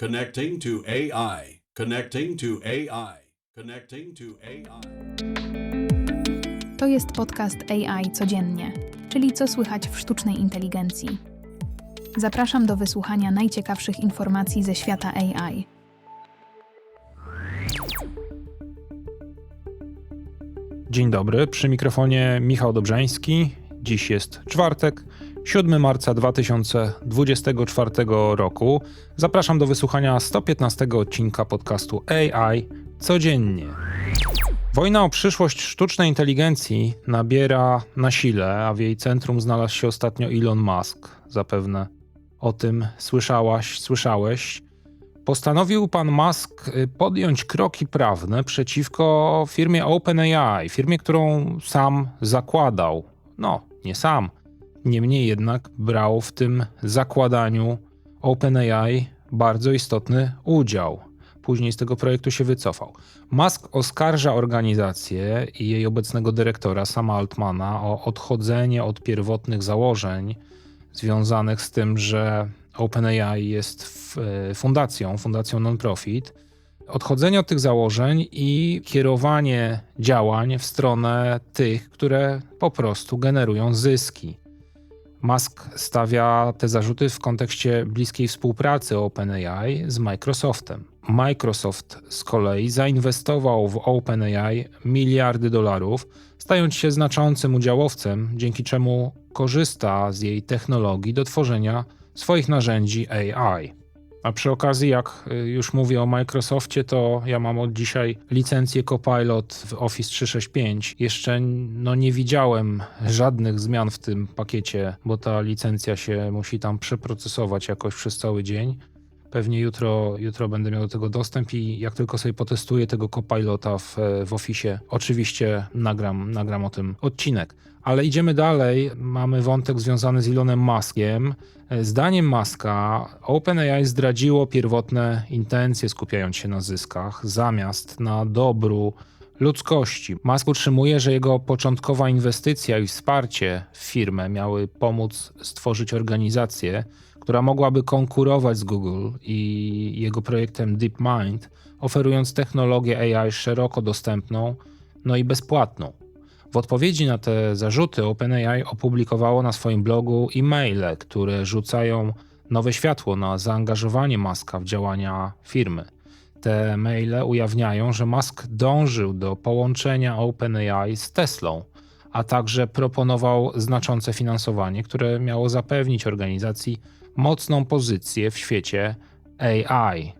Connecting to AI. Connecting to AI. Connecting to AI. To jest podcast AI codziennie, czyli co słychać w sztucznej inteligencji. Zapraszam do wysłuchania najciekawszych informacji ze świata AI. Dzień dobry, przy mikrofonie Michał Dobrzański. Dziś jest czwartek, 7 marca 2024 roku. Zapraszam do wysłuchania 115 odcinka podcastu AI codziennie. Wojna o przyszłość sztucznej inteligencji nabiera na sile, a w jej centrum znalazł się ostatnio Elon Musk. Zapewne o tym słyszałaś, słyszałeś. Postanowił pan Musk y, podjąć kroki prawne przeciwko firmie OpenAI, firmie, którą sam zakładał. No, nie sam. Niemniej jednak brał w tym zakładaniu OpenAI bardzo istotny udział. Później z tego projektu się wycofał. Musk oskarża organizację i jej obecnego dyrektora, Sama Altmana, o odchodzenie od pierwotnych założeń związanych z tym, że OpenAI jest e, fundacją, fundacją non-profit. Odchodzenie od tych założeń i kierowanie działań w stronę tych, które po prostu generują zyski. Musk stawia te zarzuty w kontekście bliskiej współpracy OpenAI z Microsoftem. Microsoft z kolei zainwestował w OpenAI miliardy dolarów, stając się znaczącym udziałowcem, dzięki czemu korzysta z jej technologii do tworzenia swoich narzędzi AI. A przy okazji, jak y, już mówię o Microsoftie, to ja mam od dzisiaj licencję Copilot w Office 365. Jeszcze no, nie widziałem żadnych zmian w tym pakiecie, bo ta licencja się musi tam przeprocesować jakoś przez cały dzień. Pewnie jutro, jutro będę miał do tego dostęp i jak tylko sobie potestuję tego Copilota w, w Office, oczywiście nagram, nagram o tym odcinek. Ale idziemy dalej. Mamy wątek związany z Elonem Muskiem. Zdaniem Muska OpenAI zdradziło pierwotne intencje, skupiając się na zyskach, zamiast na dobru ludzkości. Musk utrzymuje, że jego początkowa inwestycja i wsparcie w firmę miały pomóc stworzyć organizację, która mogłaby konkurować z Google i jego projektem DeepMind, oferując technologię AI szeroko dostępną, no i bezpłatną. W odpowiedzi na te zarzuty OpenAI opublikowało na swoim blogu e-maile, które rzucają nowe światło na zaangażowanie Muska w działania firmy. Te maile ujawniają, że Musk dążył do połączenia OpenAI z Teslą, a także proponował znaczące finansowanie, które miało zapewnić organizacji mocną pozycję w świecie AI.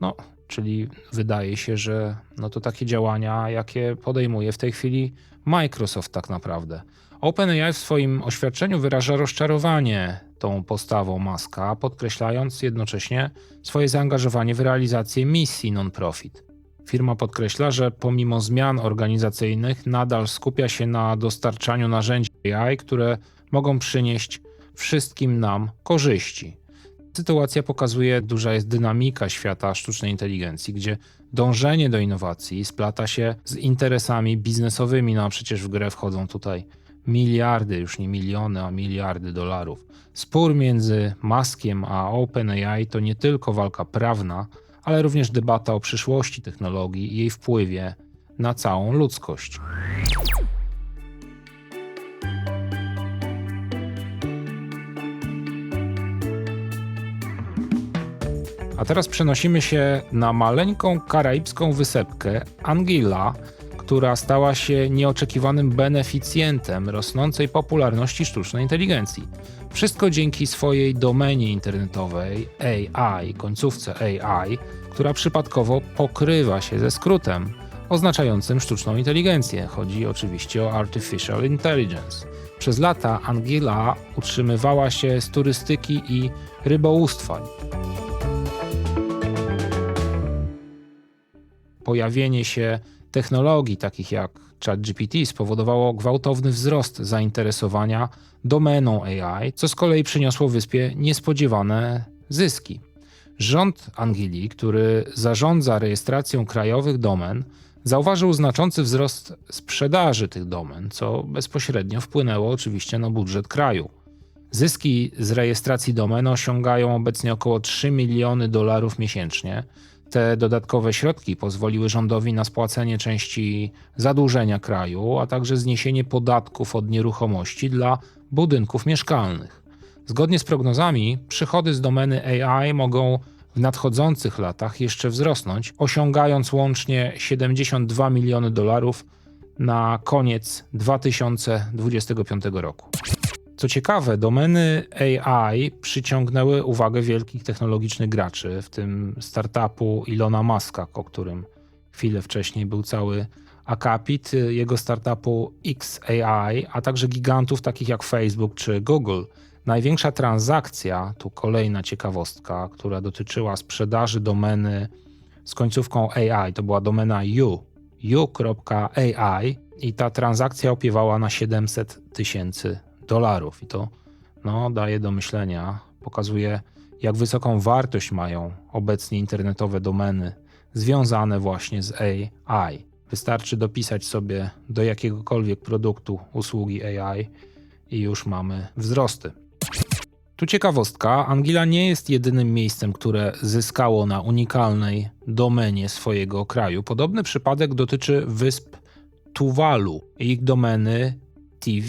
No, czyli wydaje się, że no to takie działania, jakie podejmuje w tej chwili Microsoft tak naprawdę. OpenAI w swoim oświadczeniu wyraża rozczarowanie tą postawą Muska, podkreślając jednocześnie swoje zaangażowanie w realizację misji non-profit. Firma podkreśla, że pomimo zmian organizacyjnych nadal skupia się na dostarczaniu narzędzi AI, które mogą przynieść wszystkim nam korzyści. Sytuacja pokazuje, duża jest dynamika świata sztucznej inteligencji, gdzie dążenie do innowacji splata się z interesami biznesowymi. No a przecież w grę wchodzą tutaj miliardy, już nie miliony, a miliardy dolarów. Spór między Muskiem a OpenAI to nie tylko walka prawna, ale również debata o przyszłości technologii i jej wpływie na całą ludzkość. A teraz przenosimy się na maleńką karaibską wysepkę Anguilla, która stała się nieoczekiwanym beneficjentem rosnącej popularności sztucznej inteligencji. Wszystko dzięki swojej domenie internetowej AI, końcówce AI, która przypadkowo pokrywa się ze skrótem oznaczającym sztuczną inteligencję. Chodzi oczywiście o Artificial Intelligence. Przez lata Anguilla utrzymywała się z turystyki i rybołówstwa. Pojawienie się technologii takich jak ChatGPT spowodowało gwałtowny wzrost zainteresowania domeną AI, co z kolei przyniosło wyspie niespodziewane zyski. Rząd Angilii, który zarządza rejestracją krajowych domen, zauważył znaczący wzrost sprzedaży tych domen, co bezpośrednio wpłynęło oczywiście na budżet kraju. Zyski z rejestracji domen osiągają obecnie około 3 miliony dolarów miesięcznie. Te dodatkowe środki pozwoliły rządowi na spłacenie części zadłużenia kraju, a także zniesienie podatków od nieruchomości dla budynków mieszkalnych. Zgodnie z prognozami, przychody z domeny AI mogą w nadchodzących latach jeszcze wzrosnąć, osiągając łącznie 72 miliony dolarów na koniec 2025 roku. Co ciekawe, domeny AI przyciągnęły uwagę wielkich technologicznych graczy, w tym startupu Ilona Muska, o którym chwilę wcześniej był cały akapit, jego startupu XAI, a także gigantów takich jak Facebook czy Google. Największa transakcja, tu kolejna ciekawostka, która dotyczyła sprzedaży domeny z końcówką AI, to była domena U, u.ai i ta transakcja opiewała na 700 tysięcy dolarów. I to no, daje do myślenia, pokazuje, jak wysoką wartość mają obecnie internetowe domeny związane właśnie z AI. Wystarczy dopisać sobie do jakiegokolwiek produktu usługi AI i już mamy wzrosty. Tu ciekawostka, Anguilla nie jest jedynym miejscem, które zyskało na unikalnej domenie swojego kraju. Podobny przypadek dotyczy wysp Tuwalu i ich domeny TV.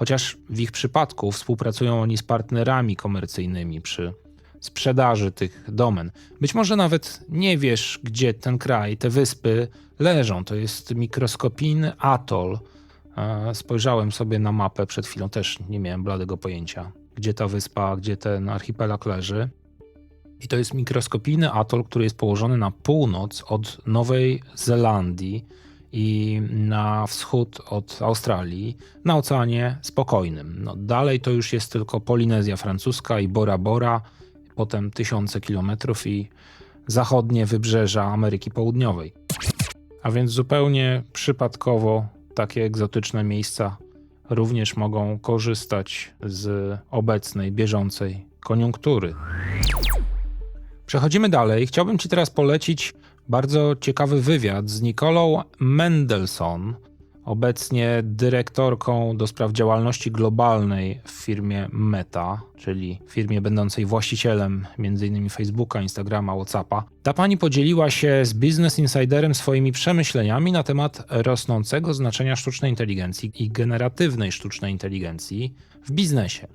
Chociaż w ich przypadku współpracują oni z partnerami komercyjnymi przy sprzedaży tych domen. Być może nawet nie wiesz, gdzie ten kraj, te wyspy leżą. To jest mikroskopijny atol. Spojrzałem sobie na mapę przed chwilą, też nie miałem bladego pojęcia, gdzie ta wyspa, gdzie ten archipelag leży. I to jest mikroskopijny atol, który jest położony na północ od Nowej Zelandii i na wschód od Australii, na Oceanie Spokojnym. No, dalej to już jest tylko Polinezja Francuska i Bora Bora, potem tysiące kilometrów i zachodnie wybrzeża Ameryki Południowej. A więc zupełnie przypadkowo takie egzotyczne miejsca również mogą korzystać z obecnej, bieżącej koniunktury. Przechodzimy dalej. Chciałbym Ci teraz polecić bardzo ciekawy wywiad z Nikolą Mendelssohn, obecnie dyrektorką do spraw działalności globalnej w firmie Meta, czyli firmie będącej właścicielem m.in. Facebooka, Instagrama, Whatsappa. Ta pani podzieliła się z Business Insiderem swoimi przemyśleniami na temat rosnącego znaczenia sztucznej inteligencji i generatywnej sztucznej inteligencji w biznesie.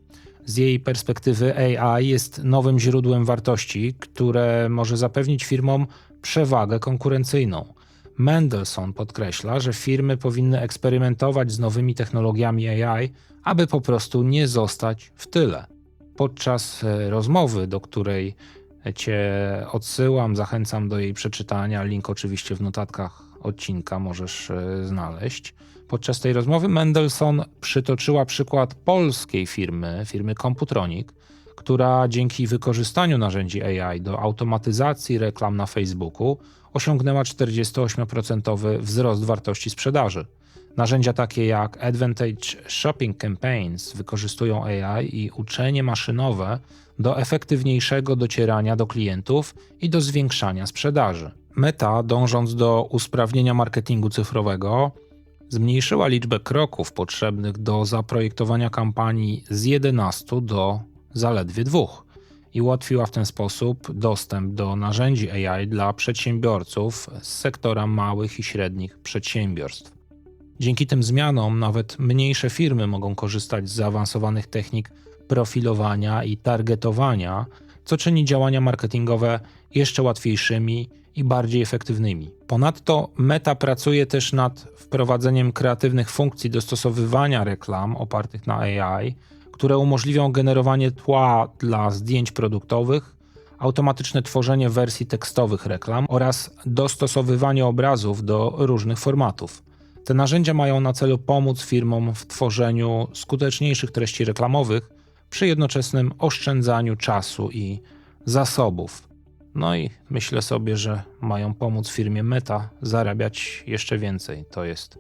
Z jej perspektywy AI jest nowym źródłem wartości, które może zapewnić firmom przewagę konkurencyjną. Mendelssohn podkreśla, że firmy powinny eksperymentować z nowymi technologiami AI, aby po prostu nie zostać w tyle. Podczas e, rozmowy, do której Cię odsyłam, zachęcam do jej przeczytania, link oczywiście w notatkach odcinka możesz e, znaleźć. Podczas tej rozmowy Mendelssohn przytoczyła przykład polskiej firmy, firmy Computronic, która dzięki wykorzystaniu narzędzi AI do automatyzacji reklam na Facebooku osiągnęła 48% wzrost wartości sprzedaży. Narzędzia takie jak Advantage Shopping Campaigns wykorzystują AI i uczenie maszynowe do efektywniejszego docierania do klientów i do zwiększania sprzedaży. Meta, dążąc do usprawnienia marketingu cyfrowego, zmniejszyła liczbę kroków potrzebnych do zaprojektowania kampanii z 11 do zaledwie dwóch i ułatwiła w ten sposób dostęp do narzędzi AI dla przedsiębiorców z sektora małych i średnich przedsiębiorstw. Dzięki tym zmianom nawet mniejsze firmy mogą korzystać z zaawansowanych technik profilowania i targetowania, co czyni działania marketingowe jeszcze łatwiejszymi i bardziej efektywnymi. Ponadto Meta pracuje też nad wprowadzeniem kreatywnych funkcji dostosowywania reklam opartych na AI, które umożliwią generowanie tła dla zdjęć produktowych, automatyczne tworzenie wersji tekstowych reklam oraz dostosowywanie obrazów do różnych formatów. Te narzędzia mają na celu pomóc firmom w tworzeniu skuteczniejszych treści reklamowych przy jednoczesnym oszczędzaniu czasu i zasobów. No i myślę sobie, że mają pomóc firmie Meta zarabiać jeszcze więcej. To jest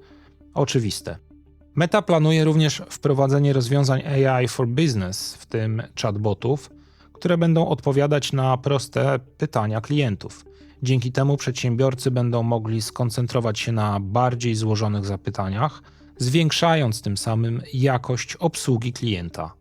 oczywiste. Meta planuje również wprowadzenie rozwiązań AI for Business, w tym chatbotów, które będą odpowiadać na proste pytania klientów. Dzięki temu przedsiębiorcy będą mogli skoncentrować się na bardziej złożonych zapytaniach, zwiększając tym samym jakość obsługi klienta.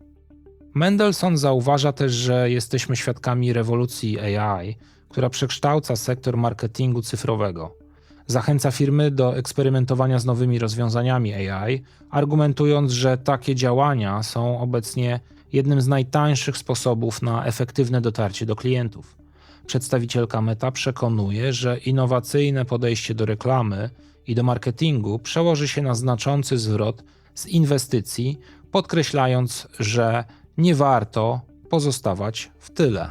Mendelssohn zauważa też, że jesteśmy świadkami rewolucji AI, która przekształca sektor marketingu cyfrowego. Zachęca firmy do eksperymentowania z nowymi rozwiązaniami AI, argumentując, że takie działania są obecnie jednym z najtańszych sposobów na efektywne dotarcie do klientów. Przedstawicielka Meta przekonuje, że innowacyjne podejście do reklamy i do marketingu przełoży się na znaczący zwrot z inwestycji, podkreślając, że nie warto pozostawać w tyle.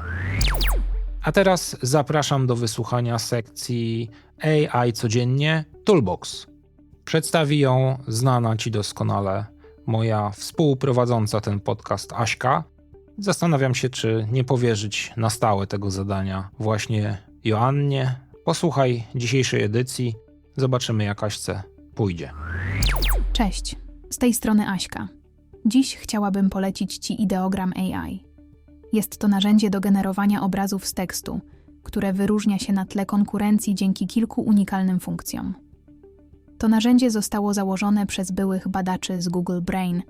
A teraz zapraszam do wysłuchania sekcji AI codziennie Toolbox. Przedstawi ją znana Ci doskonale moja współprowadząca ten podcast Aśka. Zastanawiam się, czy nie powierzyć na stałe tego zadania właśnie Joannie. Posłuchaj dzisiejszej edycji, zobaczymy jak Aśce pójdzie. Cześć, z tej strony Aśka. Dziś chciałabym polecić Ci ideogram AI. Jest to narzędzie do generowania obrazów z tekstu, które wyróżnia się na tle konkurencji dzięki kilku unikalnym funkcjom. To narzędzie zostało założone przez byłych badaczy z Google Brain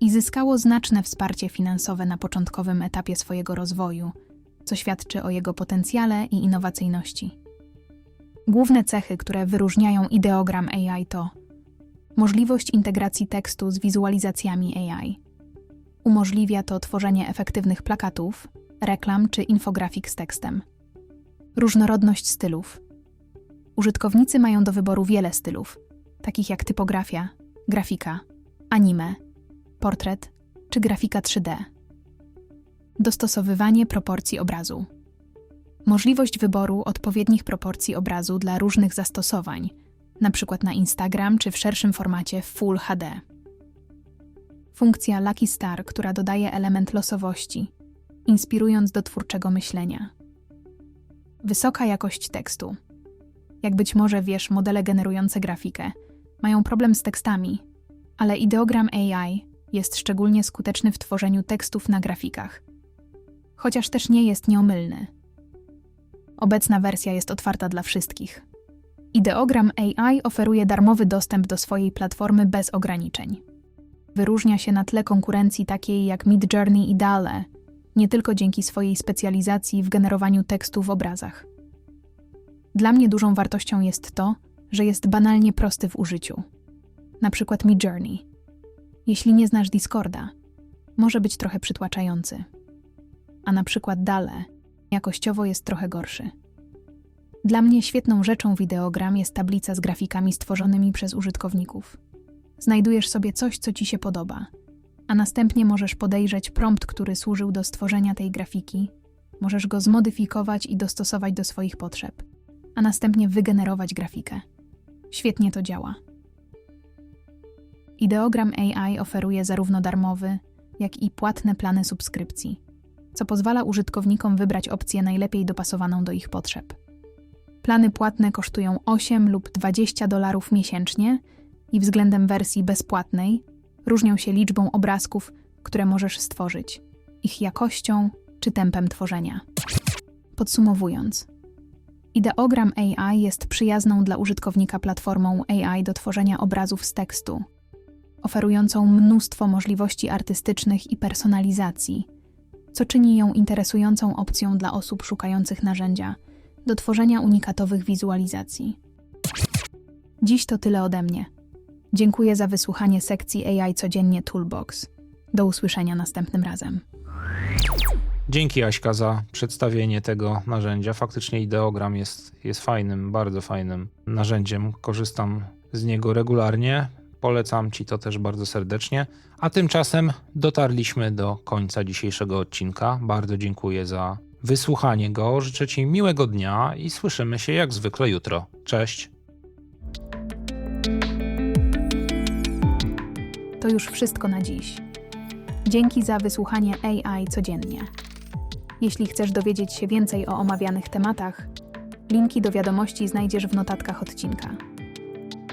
i zyskało znaczne wsparcie finansowe na początkowym etapie swojego rozwoju, co świadczy o jego potencjale i innowacyjności. Główne cechy, które wyróżniają ideogram AI to możliwość integracji tekstu z wizualizacjami AI. Umożliwia to tworzenie efektywnych plakatów, reklam czy infografik z tekstem. Różnorodność stylów. Użytkownicy mają do wyboru wiele stylów, takich jak typografia, grafika, anime, portret czy grafika 3D. Dostosowywanie proporcji obrazu. Możliwość wyboru odpowiednich proporcji obrazu dla różnych zastosowań, np. na Instagram czy w szerszym formacie Full HD. Funkcja Lucky Star, która dodaje element losowości, inspirując do twórczego myślenia. Wysoka jakość tekstu. Jak być może wiesz, modele generujące grafikę mają problem z tekstami, ale ideogram AI jest szczególnie skuteczny w tworzeniu tekstów na grafikach, chociaż też nie jest nieomylny. Obecna wersja jest otwarta dla wszystkich. Ideogram AI oferuje darmowy dostęp do swojej platformy bez ograniczeń. Wyróżnia się na tle konkurencji takiej jak Midjourney i Dale, nie tylko dzięki swojej specjalizacji w generowaniu tekstu w obrazach. Dla mnie dużą wartością jest to, że jest banalnie prosty w użyciu. Na przykład Midjourney. Jeśli nie znasz Discorda, może być trochę przytłaczający. A na przykład Dale jakościowo jest trochę gorszy. Dla mnie świetną rzeczą wideogram jest tablica z grafikami stworzonymi przez użytkowników. Znajdujesz sobie coś, co ci się podoba, a następnie możesz podejrzeć prompt, który służył do stworzenia tej grafiki. Możesz go zmodyfikować i dostosować do swoich potrzeb, a następnie wygenerować grafikę. Świetnie to działa. Ideogram AI oferuje zarówno darmowy, jak i płatne plany subskrypcji, co pozwala użytkownikom wybrać opcję najlepiej dopasowaną do ich potrzeb. Plany płatne kosztują 8 lub 20 dolarów miesięcznie i względem wersji bezpłatnej różnią się liczbą obrazków, które możesz stworzyć, ich jakością czy tempem tworzenia. Podsumowując, Ideogram AI jest przyjazną dla użytkownika platformą AI do tworzenia obrazów z tekstu, oferującą mnóstwo możliwości artystycznych i personalizacji, co czyni ją interesującą opcją dla osób szukających narzędzia do tworzenia unikatowych wizualizacji. Dziś to tyle ode mnie. Dziękuję za wysłuchanie sekcji AI codziennie Toolbox. Do usłyszenia następnym razem. Dzięki Aśka za przedstawienie tego narzędzia. Faktycznie ideogram jest, jest fajnym, bardzo fajnym narzędziem. Korzystam z niego regularnie. Polecam Ci to też bardzo serdecznie. A tymczasem dotarliśmy do końca dzisiejszego odcinka. Bardzo dziękuję za wysłuchanie go. Życzę Ci miłego dnia i słyszymy się jak zwykle jutro. Cześć. To już wszystko na dziś. Dzięki za wysłuchanie AI codziennie. Jeśli chcesz dowiedzieć się więcej o omawianych tematach, linki do wiadomości znajdziesz w notatkach odcinka.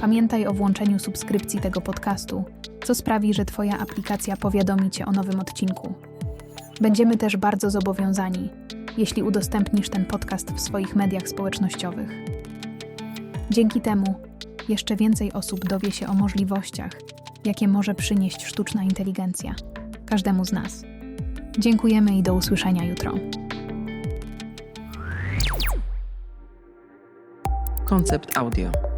Pamiętaj o włączeniu subskrypcji tego podcastu, co sprawi, że Twoja aplikacja powiadomi Cię o nowym odcinku. Będziemy też bardzo zobowiązani, jeśli udostępnisz ten podcast w swoich mediach społecznościowych. Dzięki temu jeszcze więcej osób dowie się o możliwościach, jakie może przynieść sztuczna inteligencja każdemu z nas. Dziękujemy i do usłyszenia jutro. Koncept audio.